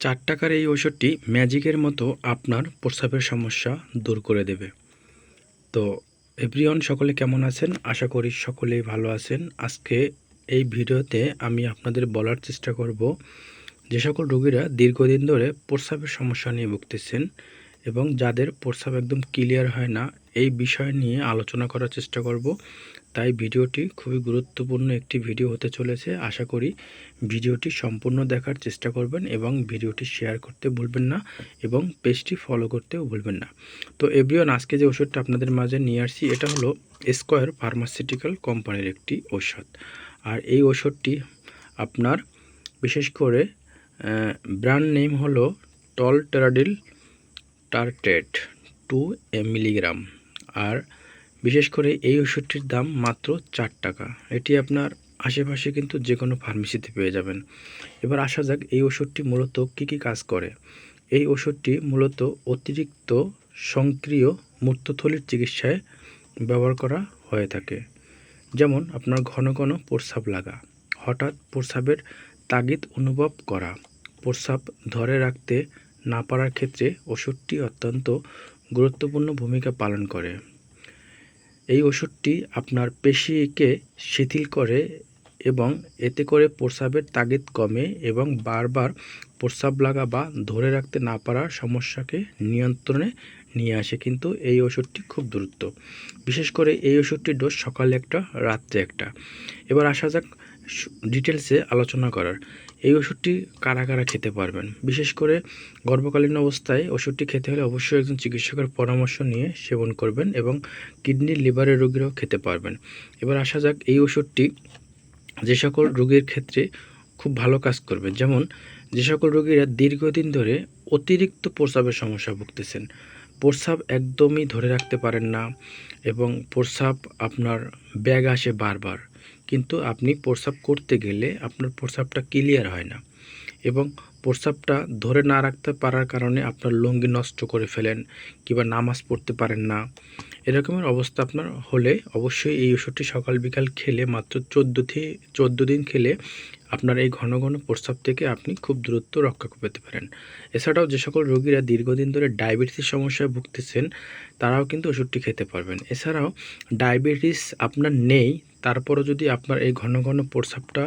চার টাকার এই ওষুধটি ম্যাজিকের মতো আপনার প্রস্রাবের সমস্যা দূর করে দেবে। তো, এভরিওয়ান সকলে কেমন আছেন? আশা করি সকলেই ভালো আছেন। আজকে এই ভিডিওতে আমি আপনাদের বলার চেষ্টা করব যে সকল রোগীরা দীর্ঘদিন ধরে প্রস্রাবের সমস্যা নিয়ে ভুগতেছেন এবং যাদের প্রস্রাব একদম ক্লিয়ার হয় না এই বিষয় নিয়ে আলোচনা করার চেষ্টা করব। তাই ভিডিওটি খুবই গুরুত্বপূর্ণ একটি ভিডিও হতে চলেছে। আশা করি ভিডিওটি সম্পূর্ণ দেখার চেষ্টা করবেন এবং ভিডিওটি শেয়ার করতে ভুলবেন না এবং পেজটি ফলো করতেও ভুলবেন না। তো এভরিওয়ান, আজকে যে ওষুধটা আপনাদের মাঝে নিয়ে আসছি, এটা হলো স্কোয়ার ফার্মাসিউটিক্যাল কোম্পানির একটি ঔষধ। আর এই ওষুধটি আপনার বিশেষ করে ব্র্যান্ড নেম হলো tolterodine tartrate two milligram আর বিশেষ করে এই ওষুধটির দাম মাত্র চার টাকা। এটি আপনার আশেপাশে কিন্তু যে কোনো ফার্মেসিতে পেয়ে যাবেন। এবার আসা যাক এই ওষুধটি মূলত কী কী কাজ করে। এই ওষুধটি মূলত অতিরিক্ত সক্রিয় মূর্তথলির চিকিৎসায় ব্যবহার করা হয়ে থাকে। যেমন আপনার ঘন ঘন প্রস্রাব লাগা, হঠাৎ প্রস্রাবের তাগিদ অনুভব করা, প্রস্রাব ধরে রাখতে না পারার ক্ষেত্রে ওষুধটি অত্যন্ত গুরুত্বপূর্ণ ভূমিকা পালন করে। এই ওষুধটি আপনার পেশিকে শিথিল করে এবং এতে করে প্রস্রাবের তাগিদ কমে এবং বারবার প্রস্রাব লাগা বা ধরে রাখতে না পারার সমস্যাকে নিয়ন্ত্রণে নিয়ে আসে, কিন্তু এই ওষুধটি খুব দ্রুত। বিশেষ করে এই ওষুধটির ডোজ সকালে একটা, রাত্রে একটা। এবার আসা যাক ডিটেলসে আলোচনা করার। এই ওষুধটি কারা কারা খেতে পারবেন? বিশেষ করে গর্ভকালীন অবস্থায় ওষুধটি খেতে হলে অবশ্যই একজন চিকিৎসকের পরামর্শ নিয়ে সেবন করবেন এবং কিডনি, লিভারের রোগীরাও খেতে পারবেন। এবার আসা যাক এই ওষুধটি যে সকল রোগীর ক্ষেত্রে খুব ভালো কাজ করবে। যেমন, যে সকল রোগীরা দীর্ঘদিন ধরে অতিরিক্ত প্রস্রাবের সমস্যা ভুগতেছেন। প্রস্রাব একদমই ধরে রাখতে পারেন না এবং প্রস্রাব আপনার ব্যাগ আসে বারবার। কিন্তু আপনি প্রস্রাব করতে গেলে আপনার প্রস্রাবটা ক্লিয়ার হয় না এবং প্রস্রাবটা ধরে না রাখতে পারার কারণে আপনার লুঙ্গি নষ্ট করে ফেলেন কিংবা নামাজ পড়তে পারেন না। এরকমের অবস্থা আপনার হলে অবশ্যই এই ওষুধটি সকাল বিকাল খেলে মাত্র চোদ্দ থেকে চোদ্দ দিন খেলে আপনার এই ঘন ঘন প্রস্রাব থেকে আপনি খুব দ্রুত রক্ষা পেতে পারেন। এছাড়াও যে সকল রোগীরা দীর্ঘদিন ধরে ডায়াবেটিসের সমস্যায় ভুগতেছেন, তারাও কিন্তু ওষুধটি খেতে পারবেন। এছাড়াও ডায়াবেটিস আপনার নেই, তারপরও যদি আপনার এই ঘন ঘন প্রস্রাবটা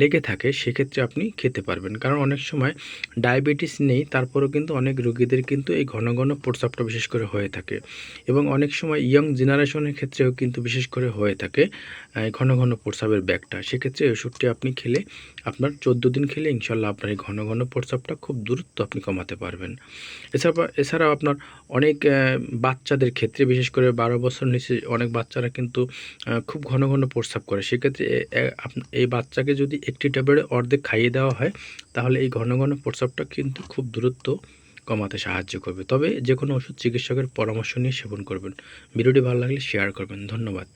লেগে থাকে, সেক্ষেত্রে আপনি খেতে পারবেন। কারণ অনেক সময় ডায়াবেটিস নেই, তারপরেও কিন্তু অনেক রোগীদের কিন্তু এই ঘন ঘন প্রস্রাবটা বিশেষ করে হয়ে থাকে। এবং অনেক সময় ইয়ং জেনারেশনের ক্ষেত্রেও কিন্তু বিশেষ করে হয়ে থাকে ঘন ঘন প্রস্রাবের ব্যাগটা। সেক্ষেত্রে এই ওষুধটি আপনি খেলে, আপনার চোদ্দ দিন খেলে ইনশাল্লাহ আপনার এই ঘন ঘন প্রস্রাবটা খুব দ্রুত আপনি কমাতে পারবেন। এছাড়া, এছাড়াও আপনার অনেক বাচ্চাদের ক্ষেত্রে, বিশেষ করে বারো বছর নিচে অনেক বাচ্চারা কিন্তু খুব ঘন ঘন প্রস্রাব করে। সেক্ষেত্রে এই বাচ্চাকে যদি একটি ট্যাবলেট অর্ধেক খাইয়ে দেওয়া হয়, তাহলে এই ঘন ঘন প্রস্রাবটা কিন্তু খুব দ্রুত কমাতে সাহায্য করবে। তবে যে কোনো ওষুধ চিকিৎসকের পরামর্শ নিয়ে সেবন করবেন। ভিডিওটি ভালো লাগলে শেয়ার করবেন। ধন্যবাদ।